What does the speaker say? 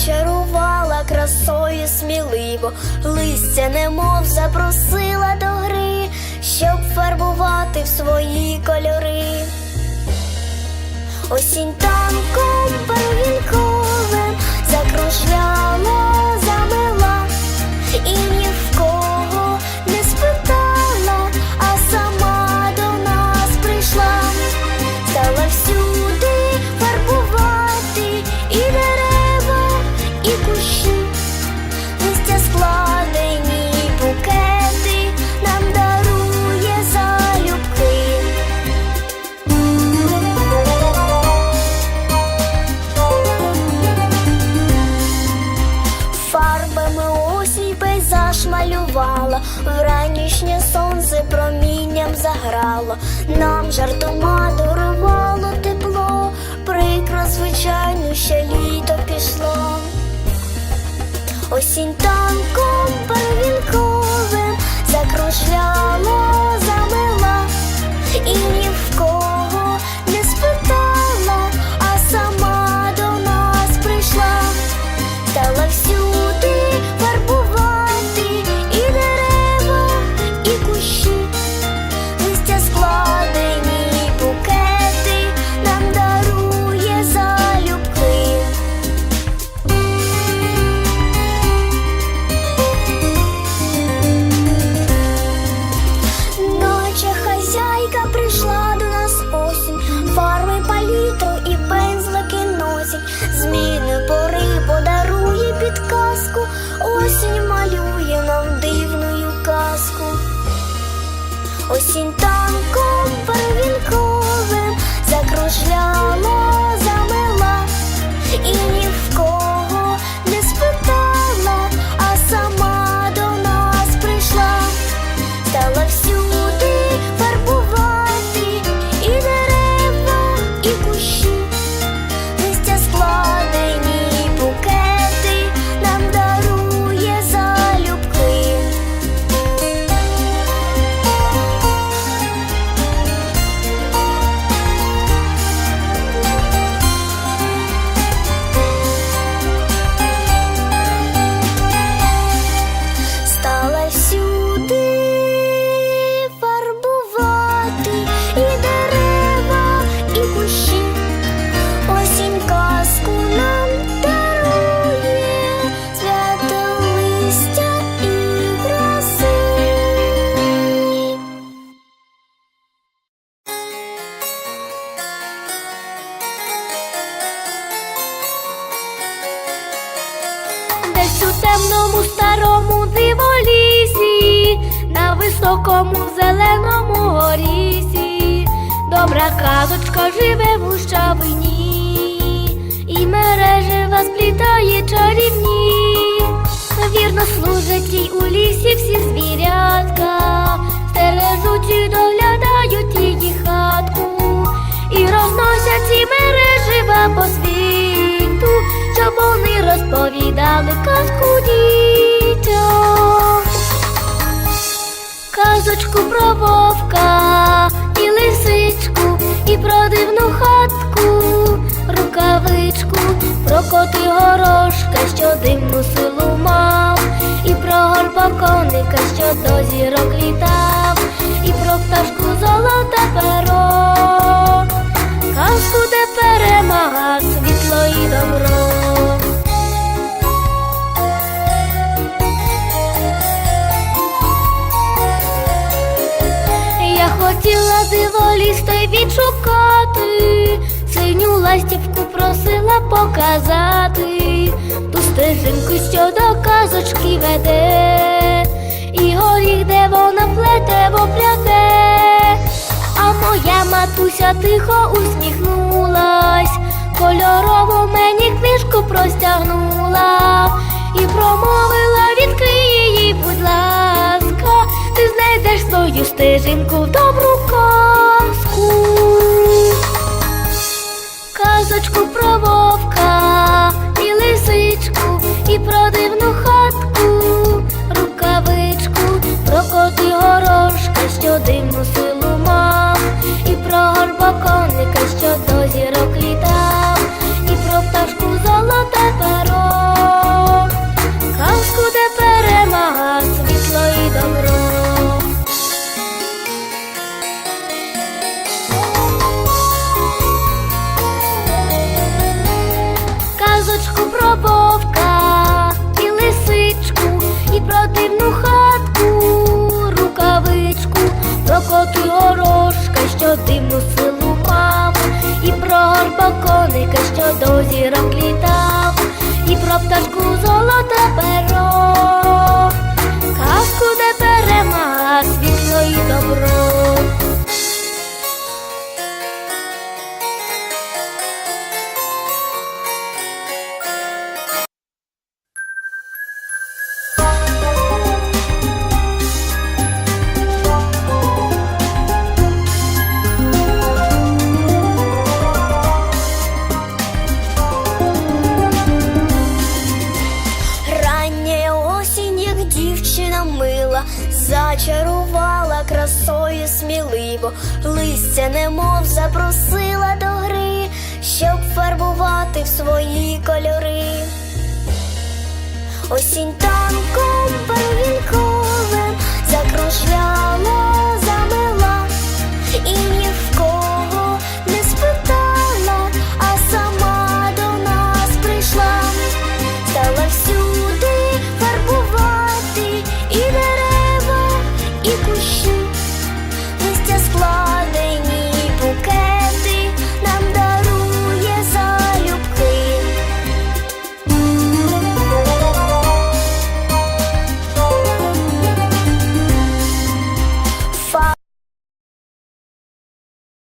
зачарувала красою сміливо, листя немов запросила до гри, щоб фарбувати в свої кольори. Осінь танком первінковим закружляла, замила і вранішнє сонце промінням заграло, нам жартома дарувало тепло, прикро, звичайно, ще літо пішло. Осінь танком первінковим закружляла, замила. І ні Осінь танком високому зеленому горісі, добра казочка живе в гущавині, і мережева сплітає чарівні, вірно служать їй у лісі всі звірятка, стережуть і доглядають її хатку, і розносять ці мережева по світу, щоб вони розповідали казку Казочку про вовка і лисичку, і про дивну хатку, рукавичку, про коти горошка, що дивну силу мав, і про горбоконика, що до зірок літав, і про пташку золота перо, просила показати, ту стежинку, що до казочки веде, і горіх, де вона плете, вопляте, а моя матуся тихо усміхнулась, кольорову мені книжку простягнула. І промовила відкрий її, будь ласка, ти знайдеш свою стежинку в добру казку. Що дивну зачарувала красою сміливо, листя немов запросила до гри, щоб фарбувати в свої кольори. Осінь танком